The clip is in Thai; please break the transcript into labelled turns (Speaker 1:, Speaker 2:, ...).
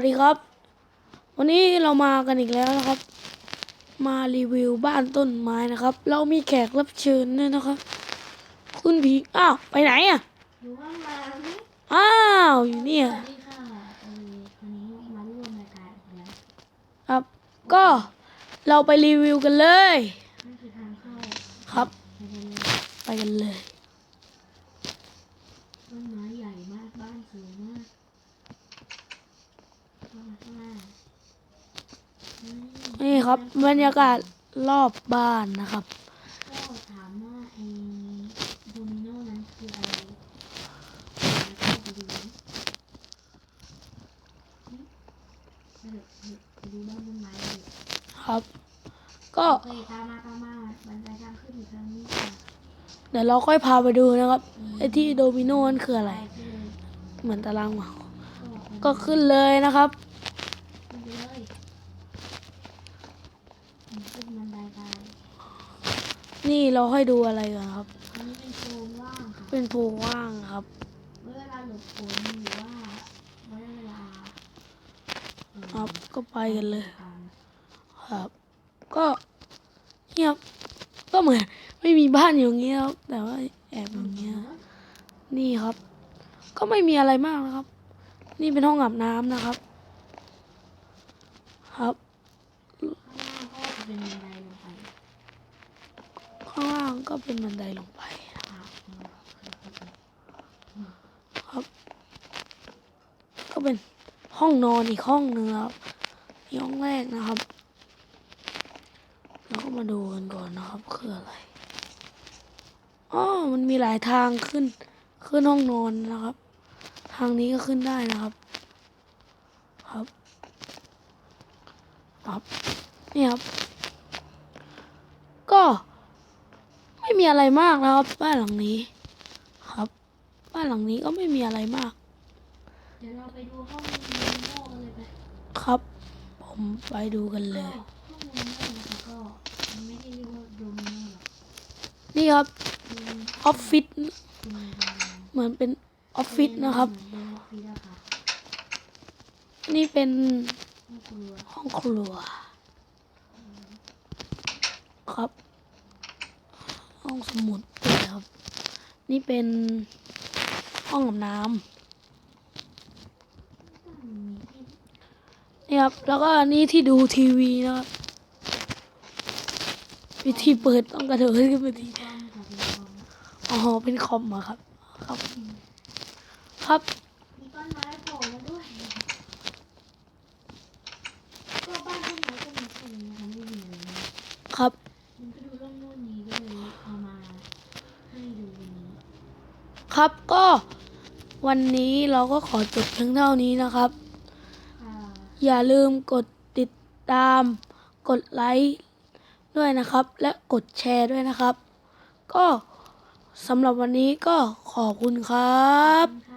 Speaker 1: วัสดีครับ วันนี้เรามากันอีกแล้วนะครับ มารีวิวบ้านต้นไม้นะครับ เรามีแขกรับเชิญด้วยนะครับ คุณผีอ้าวไปไหนอะ
Speaker 2: อยู่ข้างหลัง
Speaker 1: อ้าวอยู่เนี่ย
Speaker 2: สวัสดีค่ะเออวันนี้มาร่วมรายการอีกแล้ว
Speaker 1: ครับ ก็เราไปรีวิวกันเลย
Speaker 2: นั่นคือทางเข้า
Speaker 1: ครับ
Speaker 2: ไปกันเลย
Speaker 1: ไปกันเลย
Speaker 2: ต้นไม้ใหญ่มากบ้านสวยมากเข้ามาข้างห นี่
Speaker 1: ครับบรรยากาศรอบบ้านนะครับ
Speaker 2: ก็ถามว่าไอ้โดมิโนนั้นคืออะไร
Speaker 1: ครับ ก็
Speaker 2: เดี๋ย
Speaker 1: วเราค่อยพาไปดูนะครับไอ้ที่โดมิโนนั่นคืออะไร
Speaker 2: เลย
Speaker 1: เหมือนตารางหมา
Speaker 2: ก็
Speaker 1: ก็ขึ้นเลยนะครับ
Speaker 2: ขึ้นไปเลยอืมขึ้นบันไดไป
Speaker 1: นี่เราให้ดูอะไรกันครับ
Speaker 2: อันนี้เป็นโซนว่างค่ะ
Speaker 1: เป็นโพรงว่างครับ
Speaker 2: เวลาหลบฝนหรือว่าเวลาเอ่อ
Speaker 1: ครับก็ไปกันเลย
Speaker 2: การ
Speaker 1: ครับ ก็เงียบก็เหมือนไม่มีบ้านอยู่อย่างเงี้ยครับแต่ว่าแอบอย่างเงี้ยนี่ครับ ก็ไม่มีอะไรมากนะครับ นี่เป็นห้องอาบน้ำนะครับ ครับ
Speaker 2: ข้างล่างก็เป็นบันไดลงไปค
Speaker 1: รับ ก็เป็นห้องนอนอีกห้องหนึ่งครับนี่ห้องแรกนะครับแล้วก็มาดูกันก่อนนะครับคืออะไรอ๋อมันมีหลายทางขึ้น ขึ้นห้องนอนนะครับ ทางนี้ก็ขึ้นได้นะครับ ครับครับนี่ครับ ก็ไม่มีอะไรมากนะครับ บ้านหลังนี้ ครับ บ้านหลังนี้ก็ไม่มีอะไรมาก
Speaker 2: เดี๋ยวเราไปดูห้องโมโม่กันเลยไป
Speaker 1: ครับ ผมไปดูกันเลย
Speaker 2: ห้องมโม่นะคะก็มันไม่ได้เรียกว่าโดมิโนหรอก
Speaker 1: นี่ครับออฟฟิศ
Speaker 2: เห
Speaker 1: มือนเป็น ออฟฟิศนะครับ
Speaker 2: นี่
Speaker 1: เป็น
Speaker 2: ห้องครัว
Speaker 1: ครับ ห้องสมุดด้วยครับ นี่เป็นห้องอาบน้ำนี่ครับ แล้วก็นี่ที่ดูทีวีนะครับวิธีเปิดต้องกระโดดขึ้นไปที
Speaker 2: อ๋อ
Speaker 1: เป็นคอมอะครับ ครับ ครับ
Speaker 2: มีต้นไม้โผล่มาด้วยก็บ้านต้นไม้ก็มีแค่นี้นะคะไม่มีอะไรมาก
Speaker 1: ครับ
Speaker 2: มันก็ดูร่มรื่นดีก็เลยเอามาให้ดูวันนี้
Speaker 1: ครับก็วันนี้เราก็ขอจบเพียงเท่านี้นะครับ
Speaker 2: ค่ะ
Speaker 1: อย่าลืมกดติดตาม กดไลค์ด้วยนะครับ และกดแชร์ด้วยนะครับ ก็สำหรับวันนี้ก็ขอบคุณครับ